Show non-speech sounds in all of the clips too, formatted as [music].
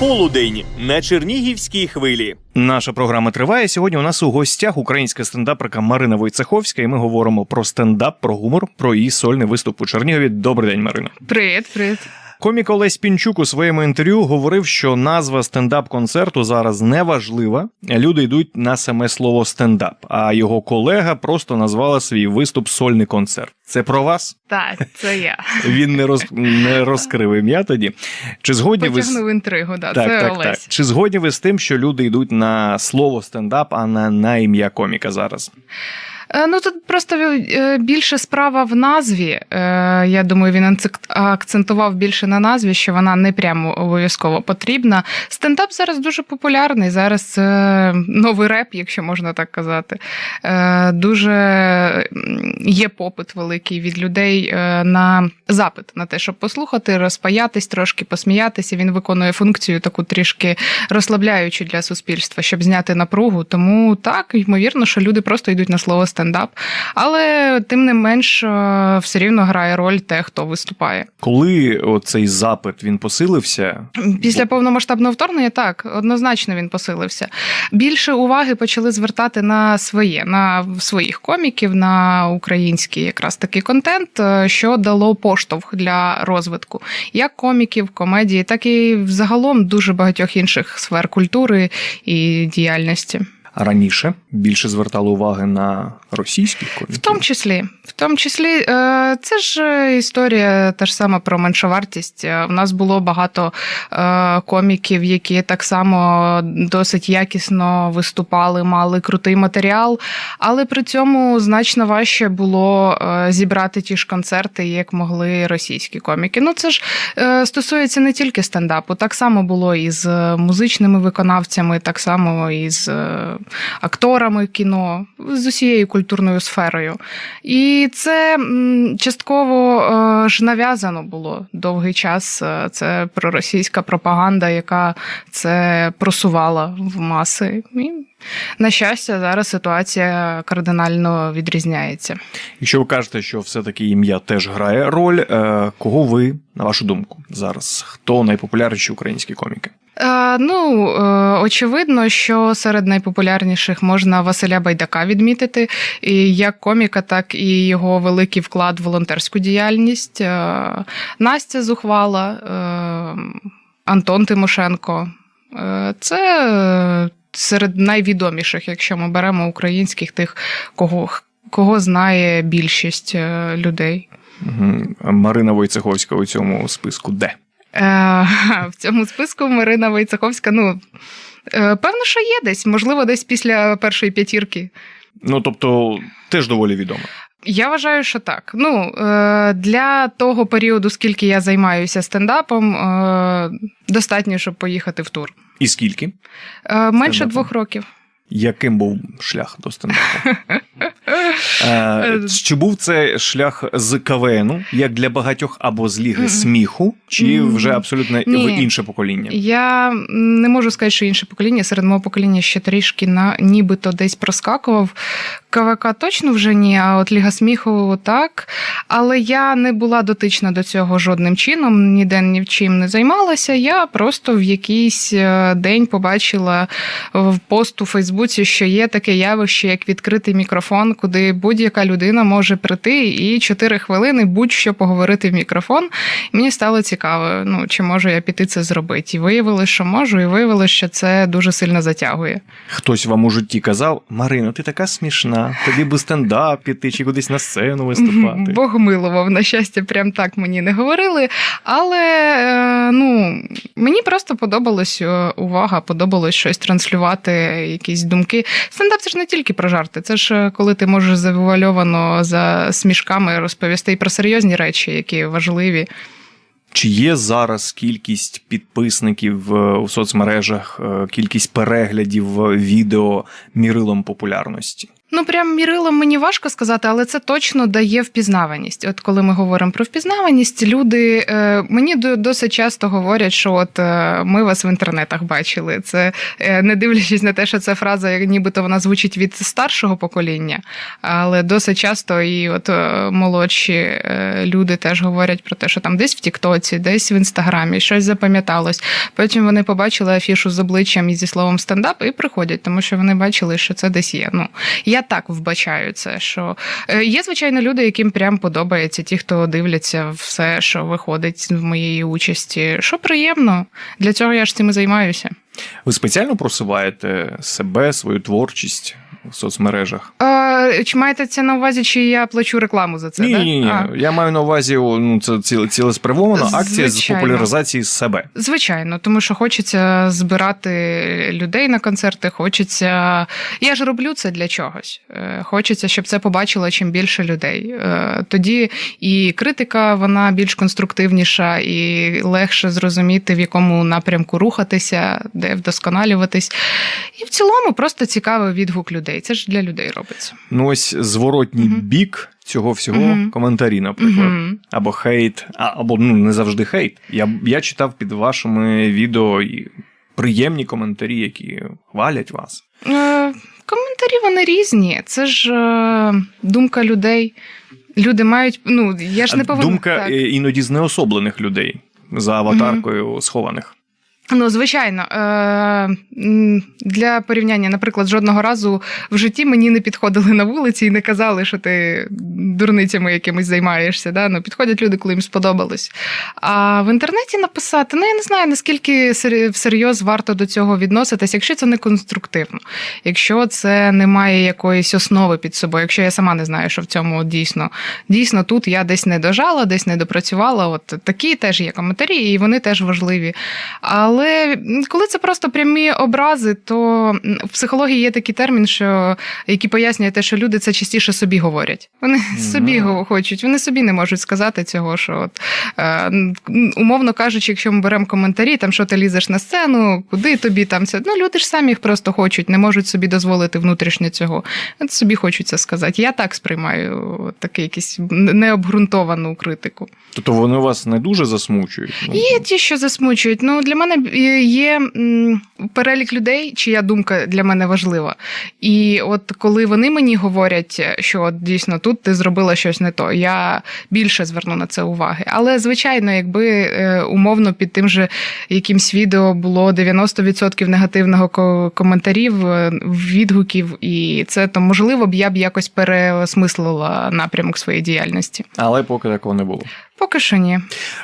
Полудень на Чернігівській хвилі. Наша програма триває. Сьогодні у нас у гостях українська стендаперка Марина Войцеховська, і ми говоримо про стендап, про гумор, про її сольний виступ у Чернігові. Добрий день, Марина. Привіт, привіт. Комік Олесь Пінчук у своєму інтерв'ю говорив, що назва стендап-концерту зараз не важлива. Люди йдуть на саме слово стендап, а його колега просто назвала свій виступ сольний концерт. Це про вас? Так, це я. Він не роз не розкрив ім'я тоді. Чи згодні ви інтригу, да, так, це так, Олесь. так. Чи згодні ви з тим, що люди йдуть на слово стендап, а не на ім'я коміка зараз? Е, Ну тут просто е, більше справа в назві. Е, Я думаю, він акцентував більше на назві, що вона не прямо обов'язково потрібна. Стендап зараз дуже популярний. Зараз новий реп, якщо можна так казати. Дуже є попит великий від людей на запит на те, щоб послухати, розпаятись трошки, посміятися. Він виконує функцію таку трішки розслабляючу для суспільства, щоб зняти напругу. Тому так, ймовірно, що люди просто йдуть на слово стендап. Але тим не менш, е, все рівно грає роль те, хто виступає. Коли цей запит він посилився, Після повномасштабного вторгнення так однозначно він посилився. Більше уваги почали звертати на своє, на своїх коміків, на український якраз такий контент, е, що дало поштовх для розвитку як коміків, комедії, так і взагалом дуже багатьох інших сфер культури і діяльності. Раніше більше звертали уваги на російських коміків. В тому числі, в тому числі, е, це ж е, історія та ж сама про меншовартість. Е, В нас було багато е, коміків, які так само досить якісно виступали, мали крутий матеріал, але при цьому значно важче було е, зібрати ті ж концерти, як могли російські коміки. Ну це ж е, стосується не тільки стендапу, так само було і з музичними виконавцями, так само і з е, акторами кіно, з усією культурною сферою. І це частково е, ж нав'язано було довгий час. Е, Це проросійська пропаганда, яка це просувала в маси. І, на щастя, зараз ситуація кардинально відрізняється. Якщо ви кажете, що все-таки ім'я теж грає роль, е, кого ви, на вашу думку, зараз? Хто найпопулярніші українські коміки? Е, ну, е, очевидно, що серед найпопулярніших можна Василя Байдака відмітити, і як коміка, так і його великий вклад в волонтерську діяльність. Е, Настя Зухвала, Антон Тимошенко. Це серед найвідоміших, якщо ми беремо українських тих, кого, кого знає більшість людей. Марина Войцеховська у цьому списку де? Е, [laughs] в цьому списку Марина Войцеховська, ну, е, певно, що є десь, можливо, десь після першої п'ятірки. Ну тобто, теж доволі відома. Я вважаю, що так. Ну, е, для того періоду, скільки я займаюся стендапом, достатньо, щоб поїхати в тур. І скільки? Менше Стендапом? двох років. Яким був шлях до стендапу? [laughs] Е, Чи був це шлях з КВНу, як для багатьох, або з ліги сміху, чи вже абсолютно Ні. інше покоління? Я не можу сказати, що інше покоління. Серед мого покоління ще трішки на нібито десь проскакував. КВК точно вже ні, а от Ліга сміху так. Але я не була дотична до цього жодним чином, ніде ні в чим не займалася. Я просто в якийсь е, день побачила в пост у Фейсбуці, що є таке явище, як відкритий мікрофон, куди будь-яка людина може прийти і 4 хвилини будь-що поговорити в мікрофон. І мені стало цікаво, ну чи можу я піти це зробити. І виявилось, що можу, і виявилось, що це дуже сильно затягує. Хтось вам у житті казав: Марино, ти така смішна, тобі би стендап піти чи кудись на сцену виступати. Бог милував, на щастя, прям так мені не говорили. Але е, ну, мені просто подобалась е, увага, подобалось щось транслювати, якісь думки. Стендап це ж не тільки про жарти, це ж е, коли ти можеш завуальовано за смішками розповісти і про серйозні речі, які важливі. Чи є зараз кількість підписників е, у соцмережах, е, кількість переглядів відео мірилом популярності? Ну, прям мірилом мені важко сказати, але це точно дає впізнаваність. От коли ми говоримо про впізнаваність, люди е, мені досить часто говорять, що от е, ми вас в інтернетах бачили. Це е, не дивлячись на те, що ця фраза, нібито вона звучить від старшого покоління, але досить часто і от молодші люди теж говорять про те, що там десь в Тіктоці, десь в інстаграмі щось запам'яталось. Потім вони побачили афішу з обличчям і зі словом стендап і приходять, тому що вони бачили, що це десь є. Ну я так вбачаю це. Що е, є звичайно люди, яким прям подобається, ті, хто дивляться все, що виходить в моєї участі. Що приємно, для цього я ж цим і займаюся. Ви спеціально просуваєте себе, свою творчість в соцмережах? Е, чи маєте це на увазі, чи я плачу рекламу за це? ні, ні, ні. А. Я маю на увазі ну, це ціле, цілеспрямована акція з популяризації себе. Звичайно, тому що хочеться збирати людей на концерти. Хочеться. Я ж роблю це для чогось. Е, Хочеться, щоб це побачило чим більше людей. Е, Тоді і критика вона більш конструктивніша, і легше зрозуміти, в якому напрямку рухатися, де вдосконалюватись. І в цілому просто цікавий відгук людей. Це ж для людей робиться. Ну ось зворотній Мгм. бік цього всього Мгм. коментарі, наприклад. Мгм. Або хейт, а, або ну не завжди хейт. Я, я читав під вашими відео і приємні коментарі, які хвалять вас. Е, Коментарі вони різні. Це ж е, думка людей. Люди мають. Ну я ж не повинна Думка так. е, іноді з неособлених людей за аватаркою схованих. Ну, звичайно, е, для порівняння, наприклад, жодного разу в житті мені не підходили на вулиці і не казали, що ти дурницями якимось займаєшся. Да? Ну, підходять люди, коли їм сподобалось. А в інтернеті написати, ну я не знаю, наскільки всерйоз варто до цього відноситись, якщо це не конструктивно, якщо це не має якоїсь основи під собою, якщо я сама не знаю, що в цьому дійсно дійсно тут я десь не дожала, десь не допрацювала. От такі теж є коментарі, і вони теж важливі. Але м, коли це просто прямі образи, то в психології є такий термін, що який пояснює те, що люди це частіше собі говорять. Вони собі хочуть, вони собі не можуть сказати цього, що от е, умовно кажучи, якщо ми беремо коментарі, там що ти лізеш на сцену, куди тобі там це. Ну люди ж самі їх просто хочуть, не можуть собі дозволити внутрішньо цього. От собі хочуть це сказати. Я так сприймаю таку якусь необґрунтовану критику. Тобто вони вас не дуже засмучують. Є ті, що засмучують. Ну для мене є перелік людей, чия думка для мене важлива. І от коли вони мені говорять, що от дійсно тут ти зробила щось не то, я більше зверну на це уваги. Але звичайно, якби е, умовно під тим же якимсь відео було 90% негативного коментарів, е, відгуків, і це то можливо б я б якось переосмислила напрямок своєї діяльності. Але поки такого не було. Поки що ні.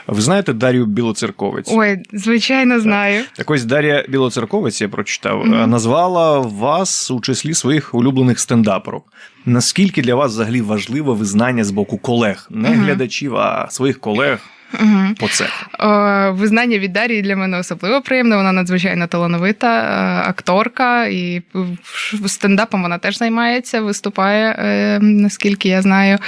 Ви знаєте Дар'ю Білоцерковець? Ой, звичайно, знаю. Так ось Дар'я Білоцерковець, я прочитав, Мгм. е, назвала вас у числі своїх улюблених стендаперок. Наскільки для вас взагалі важливе визнання з боку колег, не Мгм. глядачів, а своїх колег Угу. по цеху? Е, Визнання від Дарії для мене особливо приємне. Вона надзвичайно талановита е, акторка, і стендапом вона теж займається, виступає, наскільки я знаю.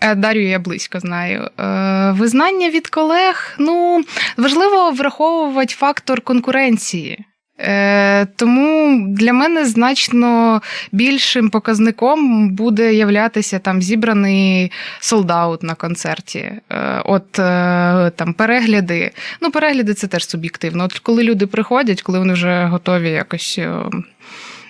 А Дар'ю я близько знаю. Е, Визнання від колег. Ну важливо враховувати фактор конкуренції. Е, тому для мене значно більшим показником буде являтися там зібраний солдаут на концерті. Е, от е, там перегляди. Ну, перегляди це теж суб'єктивно. От коли люди приходять, коли вони вже готові якось. е,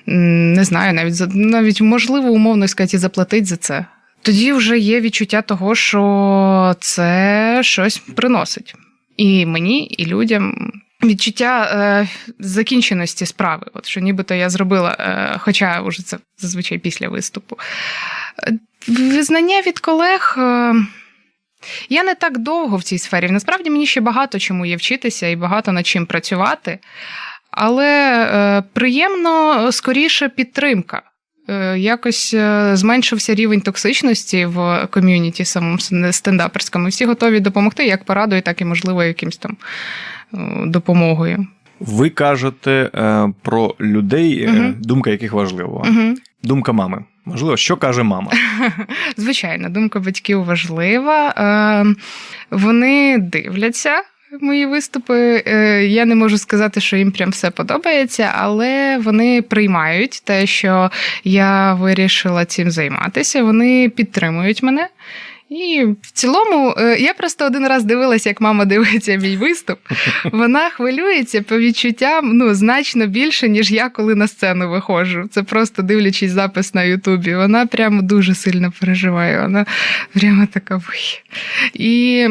Не знаю, навіть навіть можливо умовно сказати, і заплатити за це. Тоді вже є відчуття того, що це щось приносить. І мені, і людям. Відчуття е, закінченості справи, от що нібито я зробила, е, хоча вже це зазвичай після виступу. Визнання від колег. Е, я не так довго в цій сфері. Насправді мені ще багато чому є вчитися і багато над чим працювати. Але е, приємно скоріше підтримка. Е, Якось е, зменшився рівень токсичності в ком'юніті самому стендаперському. Всі готові допомогти як порадою, так і, можливо, якимсь там е, допомогою. Ви кажете е, про людей, е, Мгм. думка яких важлива. Угу. Думка мами. Можливо, що каже мама? [laughs] Звичайно, думка батьків важлива. Е, Вони дивляться мої виступи. Е, Я не можу сказати, що їм прям все подобається, але вони приймають те, що я вирішила цим займатися. Вони підтримують мене. І в цілому, е, я просто один раз дивилася, як мама дивиться мій виступ. Вона хвилюється по відчуттям ну, значно більше, ніж я, коли на сцену виходжу. Це просто дивлячись запис на Ютубі. Вона прямо дуже сильно переживає. Вона прямо така. І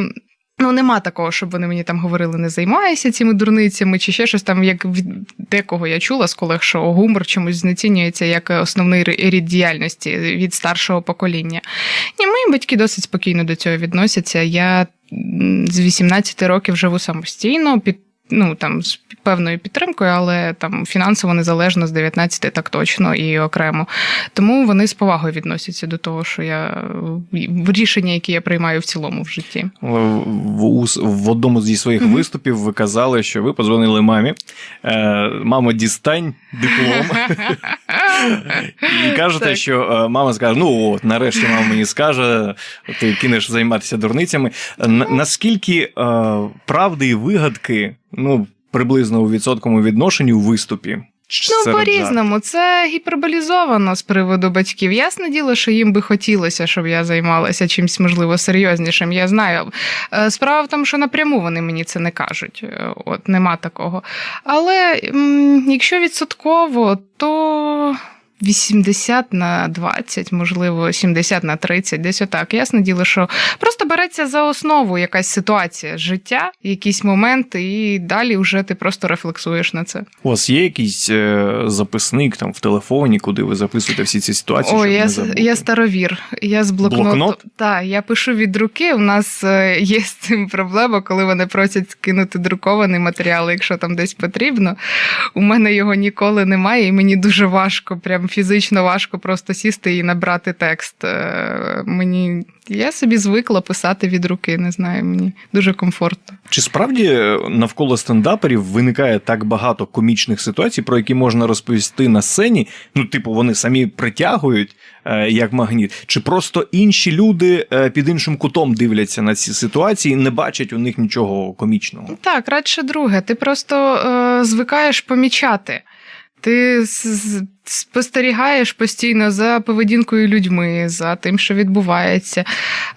Ну, нема такого, щоб вони мені там говорили, не займайся цими дурницями, чи ще щось там, як від декого я чула з колег, що гумор чомусь знецінюється як основний рід діяльності від старшого покоління. Ні, мої батьки досить спокійно до цього відносяться. Я з 18 років живу самостійно, під ну там з певною підтримкою, але там фінансово незалежно з 19 так точно і окремо. Тому вони з повагою відносяться до того, що я в рішення, які я приймаю в цілому в житті. В, в, одному зі своїх Мгм. виступів ви казали, що ви подзвонили мамі. Е, мамо, дістань диплом. [laughs] І кажете, що е, мама скаже: ну от, нарешті мама мені скаже, ти кинеш займатися дурницями. Наскільки е, правди і вигадки, ну, приблизно у відсотковому відношенні у виступі? Ну, по-різному, це гіперболізовано з приводу батьків. Ясне діло, що їм би хотілося, щоб я займалася чимось, можливо, серйознішим. Я знаю. Е, Справа в тому, що напряму вони мені це не кажуть. Е, От нема такого. Але якщо відсотково, то. 80 на 20, можливо, 70 на 30, десь отак. Ясне діло, що просто береться за основу якась ситуація життя, якісь моменти, і далі вже ти просто рефлексуєш на це. У вас є якийсь е, записник там в телефоні, куди ви записуєте всі ці ситуації? О, я, я старовір. Я з блокноту. Блокнот? Так, я пишу від руки. У нас е, є з цим проблема, коли вони просять скинути друкований матеріал, якщо там десь потрібно. У мене його ніколи немає, і мені дуже важко, прям фізично важко просто сісти і набрати текст. Е, Мені я собі звикла писати від руки, не знаю, мені дуже комфортно. Чи справді е, навколо стендаперів виникає так багато комічних ситуацій, про які можна розповісти на сцені? Ну, типу, вони самі притягують е, як магніт, чи просто інші люди під іншим кутом дивляться на ці ситуації і не бачать у них нічого комічного? Так, радше друге. Ти просто е, звикаєш помічати. Ти спостерігаєш постійно за поведінкою людьми, за тим, що відбувається.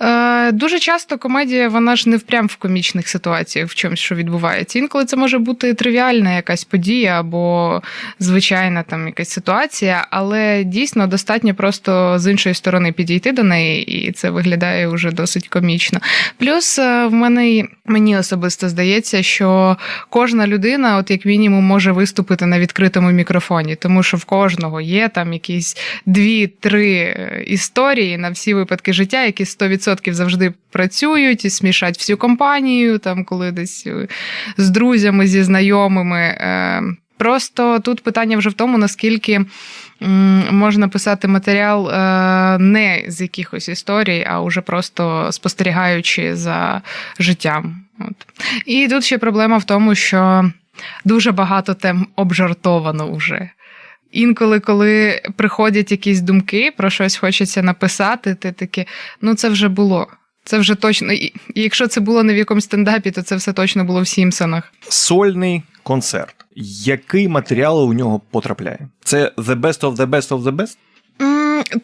Е, дуже часто комедія, вона ж не впрям в комічних ситуаціях, в чомусь, що відбувається. Інколи це може бути тривіальна якась подія або звичайна там якась ситуація, але дійсно достатньо просто з іншої сторони підійти до неї, і це виглядає вже досить комічно. Плюс е, в мене мені особисто здається, що кожна людина, от як мінімум, може виступити на відкритому мікрофоні, тому що в кожного є там якісь дві-три е, історії на всі випадки життя, які 100% завжди працюють і смішать всю компанію, там коли десь е, з друзями, зі знайомими. Е, Просто тут питання вже в тому, наскільки можна писати матеріал не з якихось історій, а уже просто спостерігаючи за життям. От. І тут ще проблема в тому, що дуже багато тем обжартовано вже. Інколи, коли приходять якісь думки, про щось хочеться написати, ти таке, ну це вже було. Це вже точно. І якщо це було не в якомусь стендапі, то це все точно було в Сімпсонах. Сольний концерт. Який матеріал у нього потрапляє? Це the best of the best of the best?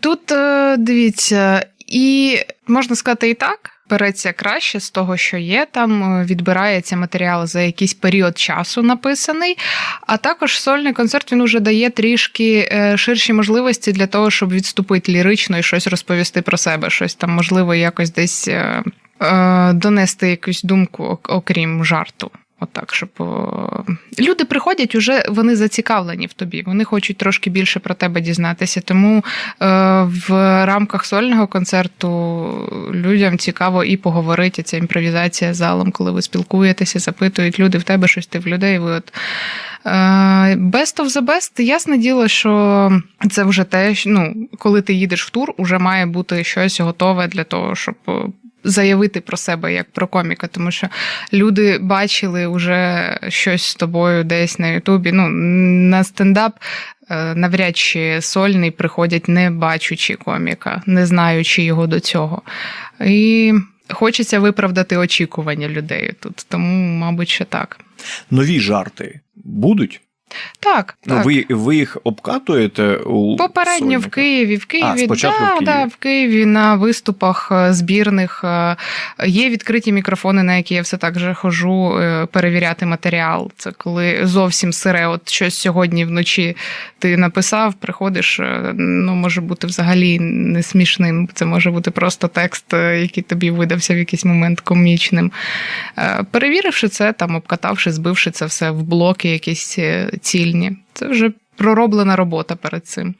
Тут е, дивіться, і можна сказати і так. Береться краще з того, що є. Там е, відбирається матеріал за якийсь період часу написаний. А також сольний концерт він уже дає трішки е, ширші можливості для того, щоб відступити лірично і щось розповісти про себе, щось там можливо якось десь е, донести якусь думку, окрім жарту. Отак, щоб люди приходять, уже вони зацікавлені в тобі. Вони хочуть трошки більше про тебе дізнатися. Тому е, в рамках сольного концерту людям цікаво і поговорити. Ця імпровізація залом, коли ви спілкуєтеся, запитують люди в тебе щось, ти в людей. Ви от Е, Best of the best, ясне діло, що це вже те, ну, коли ти їдеш в тур, уже має бути щось готове для того, щоб заявити про себе як про коміка, тому що люди бачили вже щось з тобою десь на Ютубі. Ну, на стендап е, навряд чи сольний приходять не бачучи коміка, не знаючи його до цього. І хочеться виправдати очікування людей тут. Тому, мабуть, що так. Нові жарти будуть? Так, Ну, так. ви, ви їх обкатуєте у Попередньо в? Києві. В Києві, спочатку да, в Києві. Да, в Києві на виступах е, збірних е, є відкриті мікрофони, на які я все так же хожу е, перевіряти матеріал. Це коли зовсім сире, от щось сьогодні вночі ти написав, приходиш, ну може бути взагалі не смішним. Це може бути просто текст, який тобі видався в якийсь момент комічним. Перевіривши це, там обкатавши, збивши це все в блоки, якісь цільні. Це вже пророблена робота перед цим.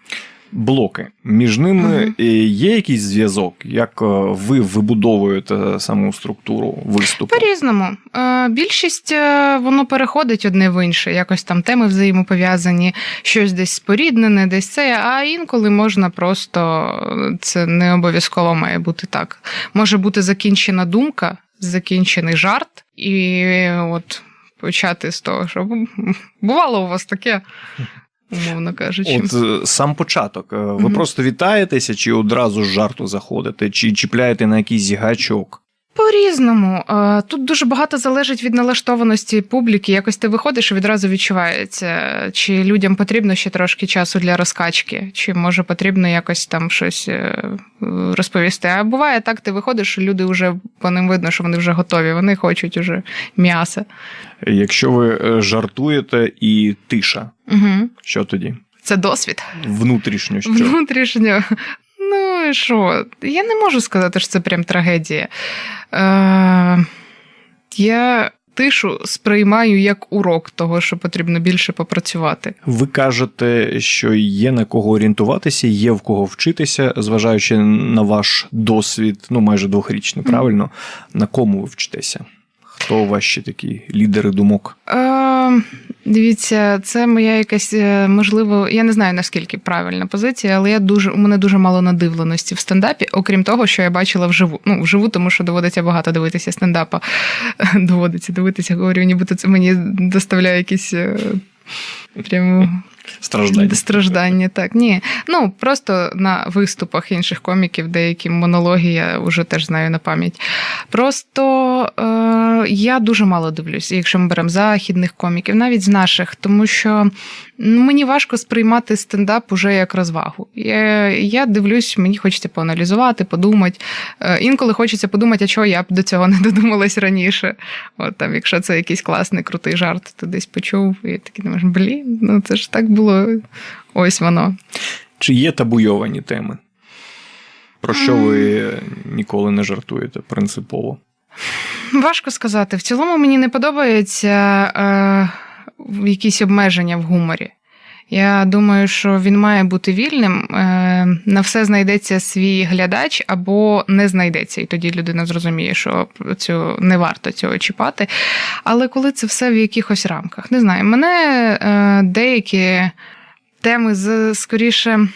Блоки. Між ними е, є якийсь зв'язок, як е, ви вибудовуєте саму структуру виступу? По-різному. Е, Більшість е, воно переходить одне в інше, якось там теми взаємопов'язані, щось десь споріднене, десь це. А інколи можна просто це не обов'язково має бути так. Може бути закінчена думка, закінчений жарт, і от почати з того, що бувало у вас таке, умовно кажучи. От е, сам початок. Е, Ви Мгм. просто вітаєтеся, чи одразу з жарту заходите, чи чіпляєте на якийсь гачок? По-різному. Е, Тут дуже багато залежить від налаштованості публіки. Якось ти виходиш і відразу відчувається, чи людям потрібно ще трошки часу для розкачки, чи може потрібно якось там щось е, розповісти. А буває так, ти виходиш, і люди вже по ним видно, що вони вже готові, вони хочуть уже м'яса. Якщо ви е, жартуєте і тиша, Угу. що тоді? Це досвід. Внутрішньо що? Внутрішньо. Що? Я не можу сказати, що це прям трагедія. Е, я тишу сприймаю як урок того, що потрібно більше попрацювати. Ви кажете, що є на кого орієнтуватися, є в кого вчитися, зважаючи на ваш досвід, ну майже двохрічний, правильно? На кому ви вчитеся? Хто ваші такі лідери думок? Е, дивіться, це моя якась е, можливо, я не знаю наскільки правильна позиція, але я дуже у мене дуже мало надивленості в стендапі, окрім того, що я бачила вживу. Ну, вживу, тому що доводиться багато дивитися стендапа. [laughs] Доводиться дивитися, говорю, нібито це мені доставляє якісь. е, Прямо Страждання. Страждання, так. Ні. Ну, просто на виступах інших коміків, деякі монологи я вже теж знаю на пам'ять. Просто е, я дуже мало дивлюся, якщо ми беремо західних коміків, навіть з наших, тому що ну, мені важко сприймати стендап уже як розвагу. Я, я дивлюсь, мені хочеться поаналізувати, подумати. Е, інколи хочеться подумати, а чого я б до цього не додумалась раніше. От там, якщо це якийсь класний крутий жарт, ти десь почув, і такий думаєш, блін, ну це ж так було. Ось воно. Чи є табуйовані теми? Про що ви ніколи не жартуєте принципово? Важко сказати. В цілому мені не подобається е, якісь обмеження в гуморі. Я думаю, що він має бути вільним. Е, на все знайдеться свій глядач або не знайдеться, і тоді людина зрозуміє, що цю не варто цього чіпати. Але коли це все в якихось рамках, не знаю, мене е, деякі теми з скоріше.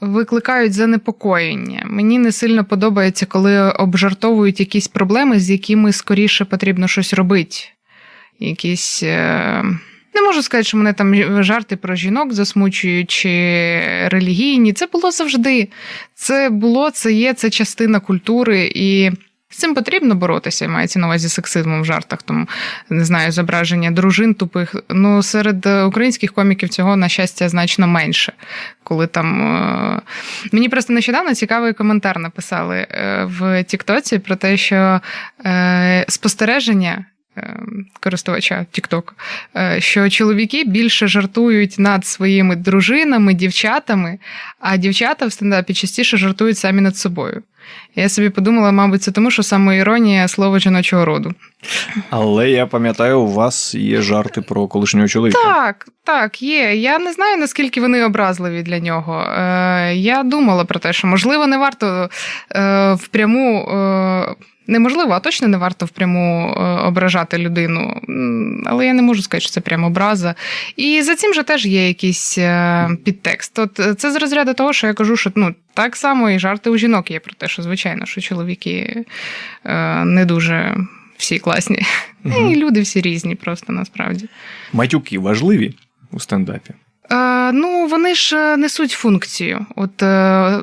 Викликають занепокоєння. Мені не сильно подобається, коли обжартовують якісь проблеми, з якими скоріше потрібно щось робити. Якісь. Е... Не можу сказати, що мене там жарти про жінок засмучують чи релігійні. Це було завжди. Це було, це є, це частина культури, і з цим потрібно боротися. Мається на увазі сексизмом в жартах. Тому не знаю, зображення дружин тупих. Ну серед українських коміків цього, на щастя, значно менше. Коли там е... мені просто нещодавно цікавий коментар написали е, в Тіктоці про те, що е... спостереження користувача TikTok, що чоловіки більше жартують над своїми дружинами, дівчатами, а дівчата в стендапі частіше жартують самі над собою. Я собі подумала, мабуть, це тому, що самоіронія слово жіночого роду. Але я пам'ятаю, у вас є жарти про колишнього чоловіка. Так, так, є. Я не знаю, наскільки вони образливі для нього. Е, Я думала про те, що можливо не варто е, впряму. Е, Неможливо, а точно не варто впряму ображати людину. Але я не можу сказати, що це прямо образа. І за цим же теж є якийсь підтекст. От це з розряду того, що я кажу, що ну так само і жарти у жінок є про те, що звичайно, що чоловіки не дуже всі класні. Угу. І люди всі різні, просто насправді. Матюки важливі у стендапі. Е, ну, вони ж е, несуть функцію. От е,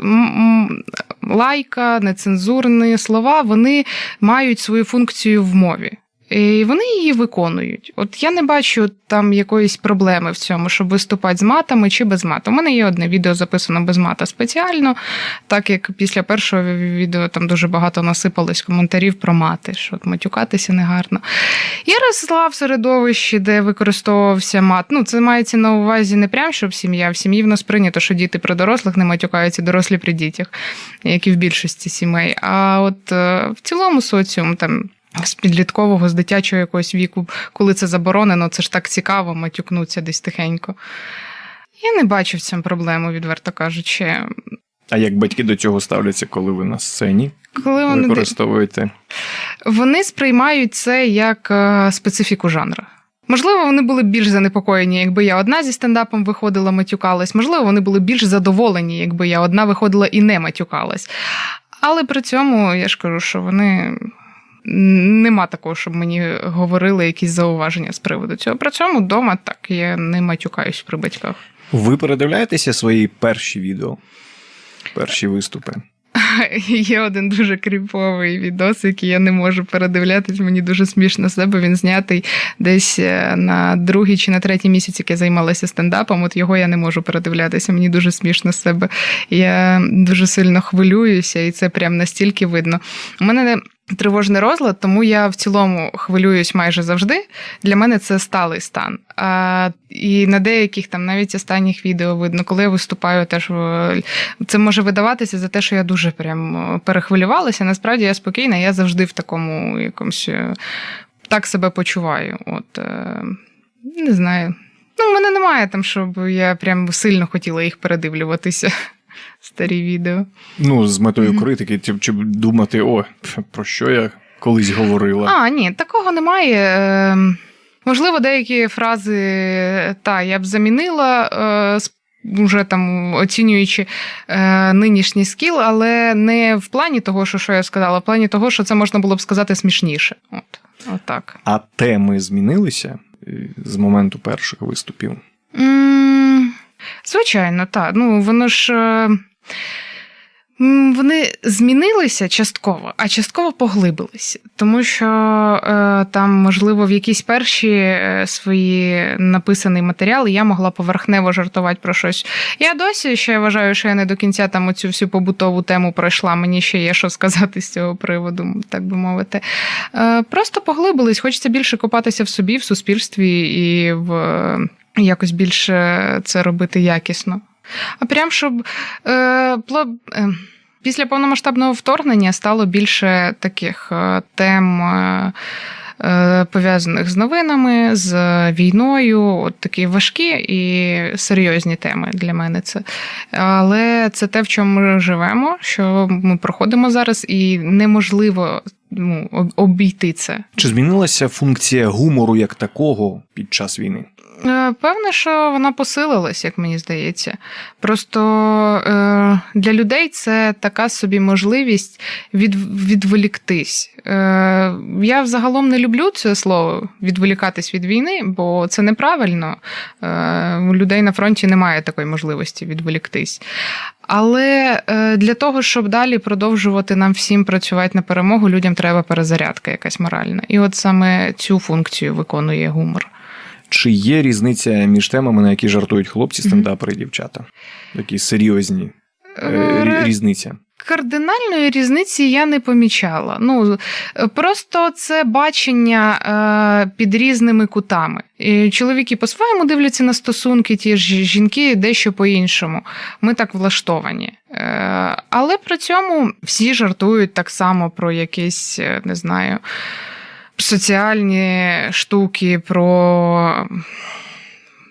лайка, нецензурні слова, вони мають свою функцію в мові. І вони її виконують. От я не бачу там якоїсь проблеми в цьому, щоб виступати з матами чи без мату. У мене є одне відео записано без мата спеціально, так як після першого відео там дуже багато насипалось коментарів про мати, що матюкатися негарно. Я росла в середовищі, де використовувався мат. Ну, це мається на увазі не прям, щоб сім'я. В сім'ї в нас прийнято, що діти при дорослих не матюкаються, дорослі при дітях, як і в більшості сімей. А от е, в цілому соціум там. З підліткового, з дитячого якогось віку, коли це заборонено, це ж так цікаво, матюкнуться десь тихенько. Я не бачу в цьому проблему, відверто кажучи. А як батьки до цього ставляться, коли ви на сцені Коли вони використовуєте? Вони сприймають це як е, специфіку жанру. Можливо, вони були більш занепокоєні, якби я одна зі стендапом виходила, матюкалась. Можливо, вони були більш задоволені, якби я одна виходила і не матюкалась. Але при цьому я ж кажу, що вони. Нема такого, щоб мені говорили якісь зауваження з приводу цього. При цьому вдома так я не матюкаюсь при батьках. Ви передивляєтеся свої перші відео, перші виступи? [laughs] Є один дуже кріповий відос, який я не можу передивлятись. Мені дуже смішно себе. Він знятий десь е, на другий чи на третій місяць, як я займалася стендапом. От його я не можу передивлятися. Мені дуже смішно себе. Я дуже сильно хвилююся, і це прям настільки видно. У мене тривожний розлад, тому я в цілому хвилююсь майже завжди. Для мене це сталий стан. А, І на деяких там навіть останніх відео видно, коли я виступаю, теж е, це може видаватися за те, що я дуже прям е, перехвилювалася. Насправді я спокійна, я завжди в такому якомусь е, так себе почуваю. От не знаю. Ну, в мене немає там, щоб я прям сильно хотіла їх передивлюватися. Старі відео. Ну, з метою критики, чи, думати, о, про що я колись говорила. А, ні, такого немає. Е, Можливо, деякі фрази та я б замінила. е, з- Уже там оцінюючи е, нинішній скіл, але не в плані того, що, що я сказала, а в плані того, що це можна було б сказати смішніше. От, от так. А теми змінилися е, з моменту перших виступів? М, Звичайно, так. Ну, воно ж. Вони змінилися частково, а частково поглибилися. Тому що е, там, можливо, в якісь перші е, свої написаний матеріал я могла поверхнево жартувати про щось. Я досі ще вважаю, що я не до кінця там оцю всю побутову тему пройшла. Мені ще є що сказати з цього приводу, так би мовити. Е, просто поглибились, хочеться більше копатися в собі, в суспільстві і в. е, якось більше це робити якісно. А прям щоб е, пло, е, після повномасштабного вторгнення стало більше таких е, тем. Е, е, Пов'язаних з новинами, з війною, от такі важкі і серйозні теми для мене це. Але це те, в чому ми живемо, що ми проходимо зараз, і неможливо ну, обійти це. Чи змінилася функція гумору як такого під час війни? Певне, що вона посилилась, як мені здається. Просто е, для людей це така собі можливість від, відволіктись. Е, я взагалом не люблю це слово відволікатись від війни, бо це неправильно. Е, у людей на фронті немає такої можливості відволіктись. Але для того, щоб далі продовжувати нам всім працювати на перемогу, людям треба перезарядка якась моральна. І от саме цю функцію виконує гумор. Чи є різниця між темами, на які жартують хлопці, стендапери і дівчата? Такі серйозні е, рі- різниця. Кардинальної різниці я не помічала. Ну е, просто це бачення е, під різними кутами. І чоловіки по-своєму дивляться на стосунки, ті ж жінки дещо по-іншому. Ми так влаштовані. Е, але при цьому всі жартують так само про якісь, е, не знаю, соціальні штуки, про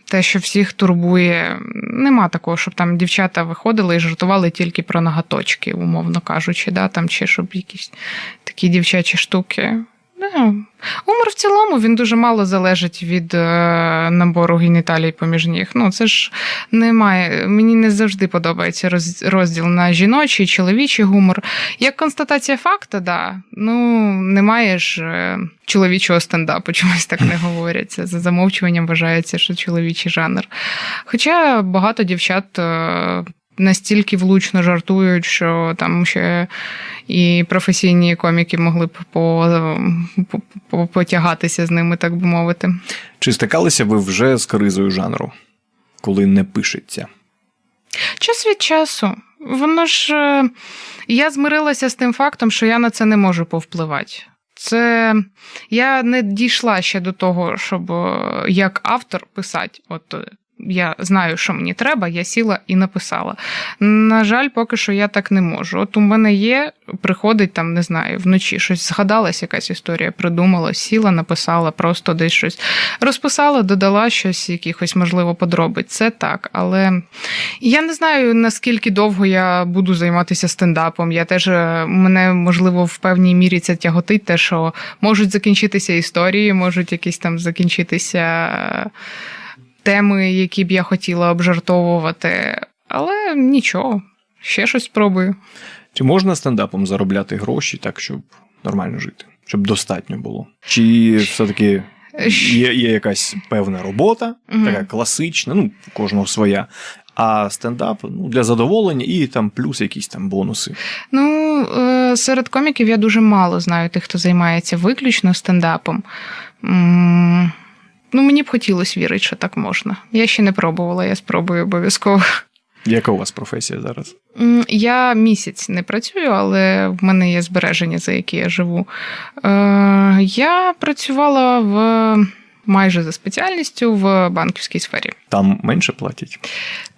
те, що всіх турбує. Нема такого, щоб там дівчата виходили і жартували тільки про ноготочки, умовно кажучи, да, там, чи щоб якісь такі дівчачі штуки. Гумор в цілому він дуже мало залежить від е, набору геніталій поміж ніг. Ну, це ж немає. Мені не завжди подобається роз, розділ на жіночий, чоловічий гумор. Як констатація факту, да. Ну, немає ж е, чоловічого стендапу, [laughs] чомусь так не говорять. За замовчуванням вважається, що чоловічий жанр. Хоча багато дівчат. е, Настільки влучно жартують, що там ще і професійні коміки могли б по, по, по, потягатися з ними, так би мовити. Чи стикалися ви вже з кризою жанру, коли не пишеться? Час від часу. Воно ж е, я змирилася з тим фактом, що я на це не можу повпливати. Це я не дійшла ще до того, щоб е, як автор писати. От я знаю, що мені треба, я сіла і написала. На жаль, поки що я так не можу. От у мене є, приходить там, не знаю, вночі щось згадалась, якась історія, придумала, сіла, написала, просто десь щось розписала, додала щось, якихось, можливо, подробиць. Це так. Але я не знаю, наскільки довго я буду займатися стендапом. Я теж е, мене, можливо, в певній мірі це тяготить, те, що можуть закінчитися історії, можуть якісь там закінчитися е, теми, які б я хотіла обжартовувати. Але нічого, ще щось спробую. Чи можна стендапом заробляти гроші так, щоб нормально жити? Щоб достатньо було? Чи все-таки є, є якась певна робота, така класична, ну, у кожного своя. А стендап ну, для задоволення і там плюс якісь там бонуси. Ну, е, серед коміків я дуже мало знаю тих, хто займається виключно стендапом. Ну, мені б хотілося вірити, що так можна. Я ще не пробувала, я спробую обов'язково. Яка у вас професія зараз? Я місяць не працюю, але в мене є збереження, за які я живу. Е, Я працювала в майже за спеціальністю в банківській сфері. Там менше платять,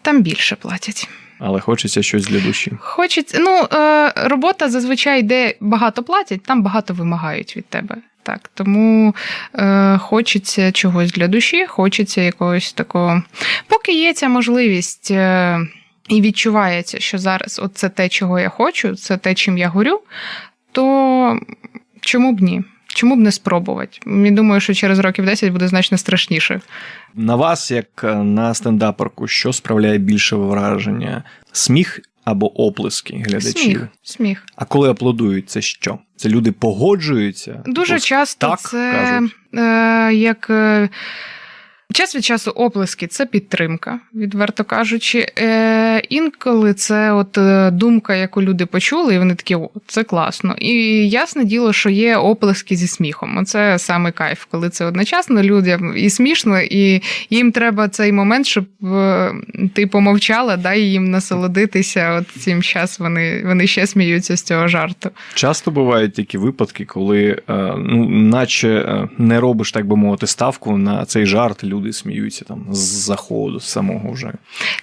Там більше платять. але хочеться щось для душі. Хочеться, ну, е, робота зазвичай, де багато платять, там багато вимагають від тебе. Так, тому е, хочеться чогось для душі, хочеться якогось такого. Поки є ця можливість е, і відчувається, що зараз от це те, чого я хочу, це те, чим я горю, то чому б ні? Чому б не спробувати? Я думаю, що через років 10 буде значно страшніше. На вас, як е, на стендаперку, що справляє більше враження? Сміх або оплески глядачів? Сміх. Сміх. А коли аплодують, це що? Це люди погоджуються? Дуже часто так це кажуть. е, як. Час від часу оплески це підтримка, відверто кажучи. Е, інколи це от е, думка, яку люди почули, і вони такі, о, це класно. І ясне діло, що є оплески зі сміхом. Оце саме кайф, коли це одночасно людям і смішно, і їм треба цей момент, щоб е, ти помовчала, дай їм насолодитися. От цим час вони, вони ще сміються з цього жарту. Часто бувають такі випадки, коли е, ну, наче не робиш, так би мовити, ставку на цей жарт, люди сміються там з заходу, з самого вже.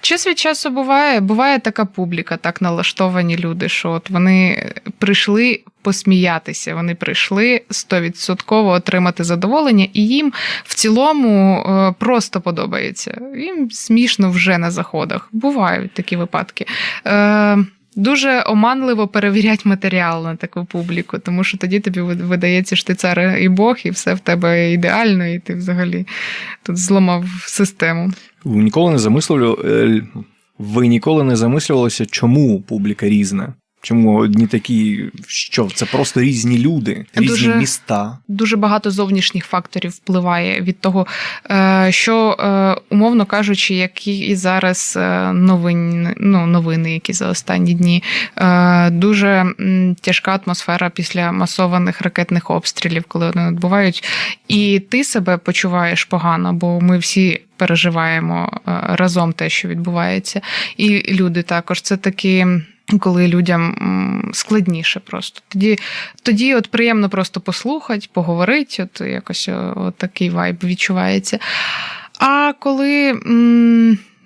Час від часу буває, буває така публіка, так налаштовані люди, що от вони прийшли посміятися, вони прийшли стовідсотково отримати задоволення, і їм в цілому е, просто подобається. Їм смішно вже на заходах. Бувають такі випадки. Е, Дуже оманливо перевіряти матеріал на таку публіку, тому що тоді тобі видається, що ти цар і Бог, і все в тебе ідеально, і ти взагалі тут зламав систему. Ніколи не замислювали, ви ніколи не замислювалися, чому публіка різна? Чому одні такі, що це просто різні люди, різні Дуже- міста. дуже багато зовнішніх факторів впливає від того, е, що, е, умовно кажучи, які і зараз е, новин, ну, новини, які за останні дні, дуже тяжка атмосфера після масованих ракетних обстрілів, коли вони відбувають, і ти себе почуваєш погано, бо ми всі. Переживаємо разом те, що відбувається, і люди також. Це такі, коли людям складніше просто. Тоді тоді от приємно просто послухати, поговорити, от якось от такий вайб відчувається. А коли.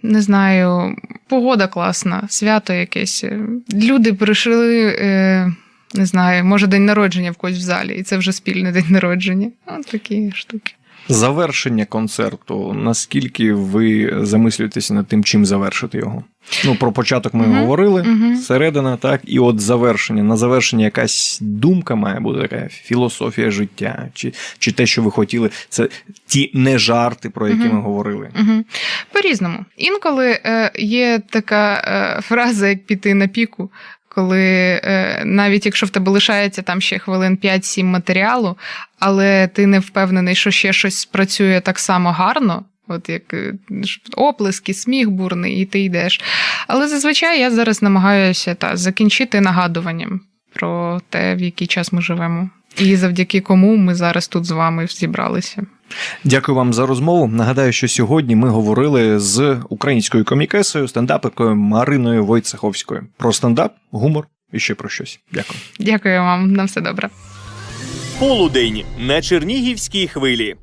Не знаю, погода класна, свято якесь. е, Люди прийшли, е, не знаю, може, день народження в когось в залі, і це вже спільний день народження. От такі штуки. Завершення концерту. Наскільки ви замислюєтеся над тим, чим завершити його? Ну, про початок ми Мгм, говорили, мгм. середина, так, і от завершення. На завершення якась думка має бути така філософія життя, чи, чи те, що ви хотіли, це ті не жарти, про які Мгм. ми говорили. Угу. По-різному. Інколи е, є така е, фраза, як піти на піку. Коли е, навіть якщо в тебе лишається там ще хвилин 5-7 матеріалу, але ти не впевнений, що ще щось спрацює так само гарно, от як е, оплески, сміх бурний, і ти йдеш. Але зазвичай я зараз намагаюся та, закінчити нагадуванням про те, в який час ми живемо, і завдяки кому ми зараз тут з вами зібралися. Дякую вам за розмову. Нагадаю, що сьогодні ми говорили з українською комікесою, стендаперкою Мариною Войцеховською про стендап, гумор і ще про щось. Дякую. Дякую вам, на все добре. Полудень на Чернігівській хвилі.